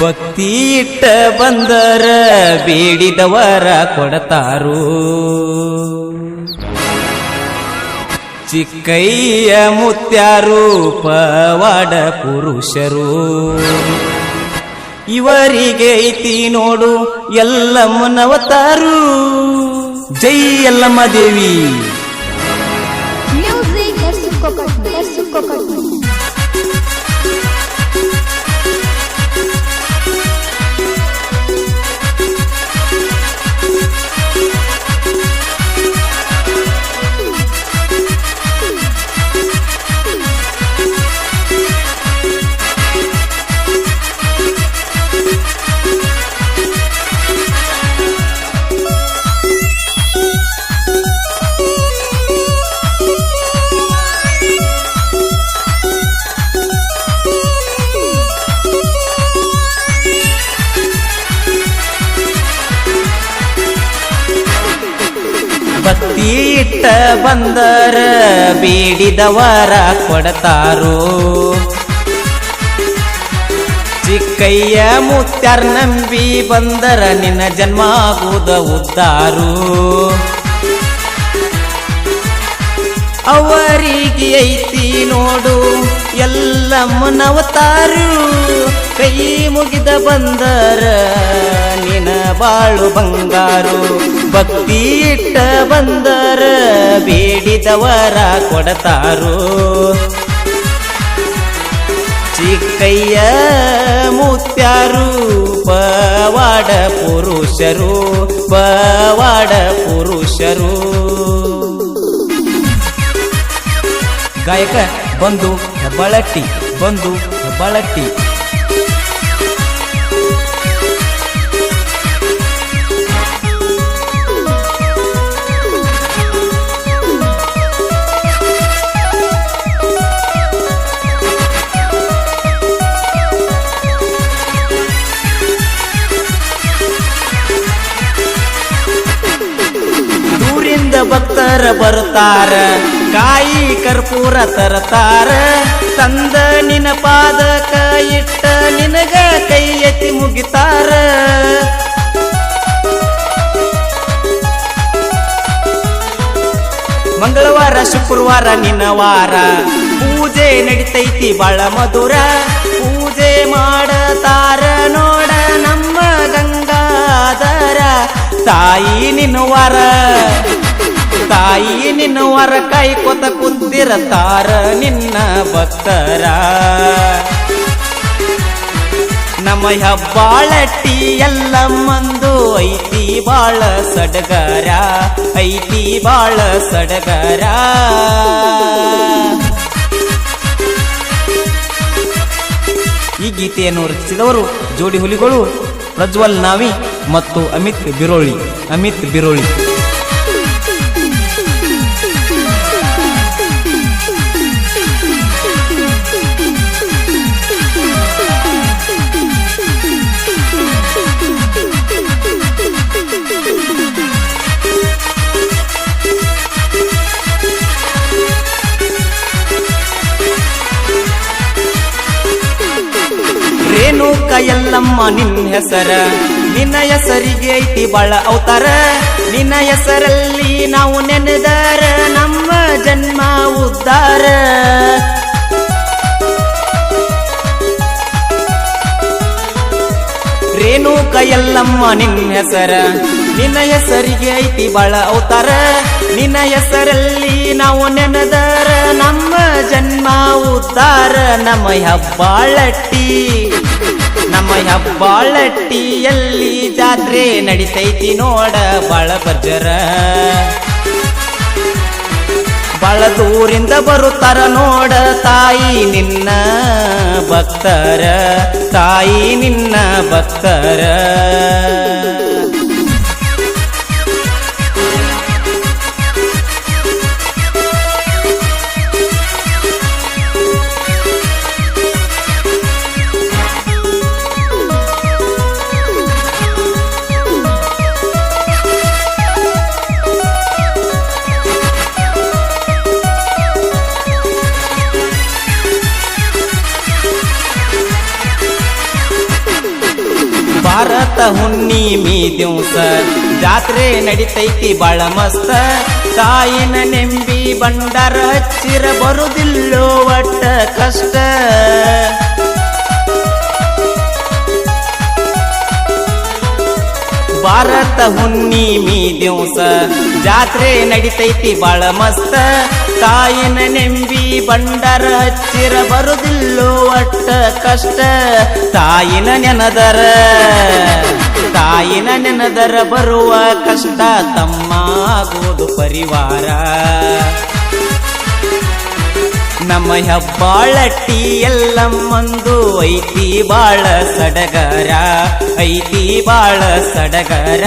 ಭಕ್ತಿ ಇಟ್ಟ ಬಂದರ ಬೇಡಿದವರ ಕೊಡತಾರು. ಚಿಕ್ಕಯ್ಯ ಮುತ್ಯಾರು ಪವಾಡ ಪುರುಷರು. ಇವರಿಗೆ ಐತಿ ನೋಡು ಎಲ್ಲಮ್ಮನವತಾರು ಜೈ ಎಲ್ಲಮ್ಮ ದೇವಿ. ಇಟ್ಟ ಬಂದರ ಬೇಡಿದವರ ಕೊಡತಾರು. ಚಿಕ್ಕಯ್ಯ ಮುತ್ಯಾರ್ ನಂಬಿ ಬಂದರ ನಿನ್ನ ಜನ್ಮ ಆಗುದ ಅವರಿಗೆ ಐತಿ ನೋಡು ಎಲ್ಲಮ್ಮನವತಾರು. ಕೈ ಮುಗಿದ ಬಂದರ ಬಾಳು ಬಂಗಾರು. ಭಕ್ತಿ ಇಟ್ಟ ಬಂದರ ಬೇಡಿದವರ ಕೊಡತಾರು. ಚಿಕ್ಕಯ್ಯ ಮೂತ್ಯಾರು, ಪವಾಡ ಪುರುಷರು ಪವಾಡ ಪುರುಷರು. ಗಾಯಕ ಬಂದು ಹೆಬ್ಬಳಟ್ಟಿ ಬಂದು ಹೆಬ್ಬಳಟ್ಟಿ. ಭಕ್ತರ ಬರುತ್ತಾರ ಕಾಯಿ ಕರ್ಪೂರ ತರತಾರ. ತಂದ ನಿನ ಪಾದಕ ಇಟ್ಟ ನಿನಗ ಕೈ ಎತ್ತಿ ಮುಗಿತಾರ. ಮಂಗಳವಾರ, ಶುಕ್ರವಾರ ನಿನ್ನ ವಾರ. ಪೂಜೆ ನಡಿತೈತಿ ಬಾಳ ಮಧುರ. ಪೂಜೆ ಮಾಡತಾರ ನೋಡ ನಮ್ಮ ಗಂಗಾಧರ. ತಾಯಿ ನಿನ್ನ ವಾರ. ತಾಯಿ, ನಿನ್ನ ವರ ಕೈ ಕೊತ ಕುಂತಿರತಾರ ನಿನ್ನ ಭಕ್ತರ. ನಮ್ಮ ಹೆಬ್ಬಾಳಟ್ಟಿ ಎಲ್ಲ ಮಂದು ಐತಿ ಬಾಳ ಸಡಗರ, ಐತಿ ಬಾಳ ಸಡಗರ. ಈ ಗೀತೆಯನ್ನು ರಚಿಸಿದವರು ಜೋಡಿ ಹುಲಿಗಳು, ಪ್ರಜ್ವಲ್ ನಾವಿ ಮತ್ತು ಅಮಿತ್ ಬಿರೋಳಿ ಅಮಿತ್ ಬಿರೋಳಿ. ರೇಣುಕ ಎಲ್ಲಮ್ಮ ನಿನ್ನ ಹೆಸರ. ನಿನ್ನ ಹೆಸರಿಗೆ ಐತಿ ಬಾಳ ಅವತಾರ. ನಿನ್ನ ಹೆಸರಲ್ಲಿ ನಾವು ನೆನೆದರ. ನಮ್ಮ ಜನ್ಮ ಉದ್ದಾರ. ರೇಣುಕ ಎಲ್ಲಮ್ಮ ನಿನ್ನ ಹೆಸರ. ನಿನ್ನ ಹೆಸರಿಗೆ ಐತಿ ಬಾಳ ಅವತಾರ. ನಿನ್ನ ಹೆಸರಲ್ಲಿ ನಾವು ನೆನೆದರ. ನಮ್ಮ ಜನ್ಮ ಉದ್ದಾರ. ನಮ್ಮ ನಮ್ಮ ಹೆಬ್ಬಾಳಟ್ಟಿಯಲ್ಲಿ ಜಾತ್ರೆ ನಡಿತೈತಿ ನೋಡ ಬಾಳ ಬರ್ಜರ ಬಾಳ ದೂರಿಂದ ಬರುತ್ತಾರ ನೋಡ ತಾಯಿ ನಿನ್ನ ಭಕ್ತರ, ತಾಯಿ ನಿನ್ನ ಭಕ್ತರ. ಭಾರತ ಹುಣ್ಣಿಮಿ ದಿವಸ ಜಾತ್ರೆ ನಡಿತೈತಿ ಬಾಳ ಮಸ್ತ. ತಾಯಿನ ನೆಂಬಿ ಬಂಡಾರ ಹಚ್ಚಿರ ಬರುದಿಲ್ಲೋ ಒಟ್ಟ ಕಷ್ಟ. ಭಾರತ ಹುಣ್ಣಿಮಿ ದಿವಸ. ಜಾತ್ರೆ ನಡಿತೈತಿ ಬಾಳ ಮಸ್ತ. ತಾಯಿನ ನೆಂಬಿ ಬಂಡರ ಹಚ್ಚಿರ ಬರುದಿಲ್ಲೋ ಅಟ್ಟ ಕಷ್ಟ. ತಾಯಿನ ನೆನದರ ತಾಯಿನ ನೆನದರ ಬರುವ ಕಷ್ಟ ತಮ್ಮ ಆಗೋದು ಪರಿವಾರ. ನಮ್ಮ ಹೆಬ್ಬಾಳಟ್ಟಿ ಎಲ್ಲಮ್ಮಂದು ಐತಿ ಬಾಳ ಸಡಗರ ಐತಿ ಬಾಳ ಸಡಗರ.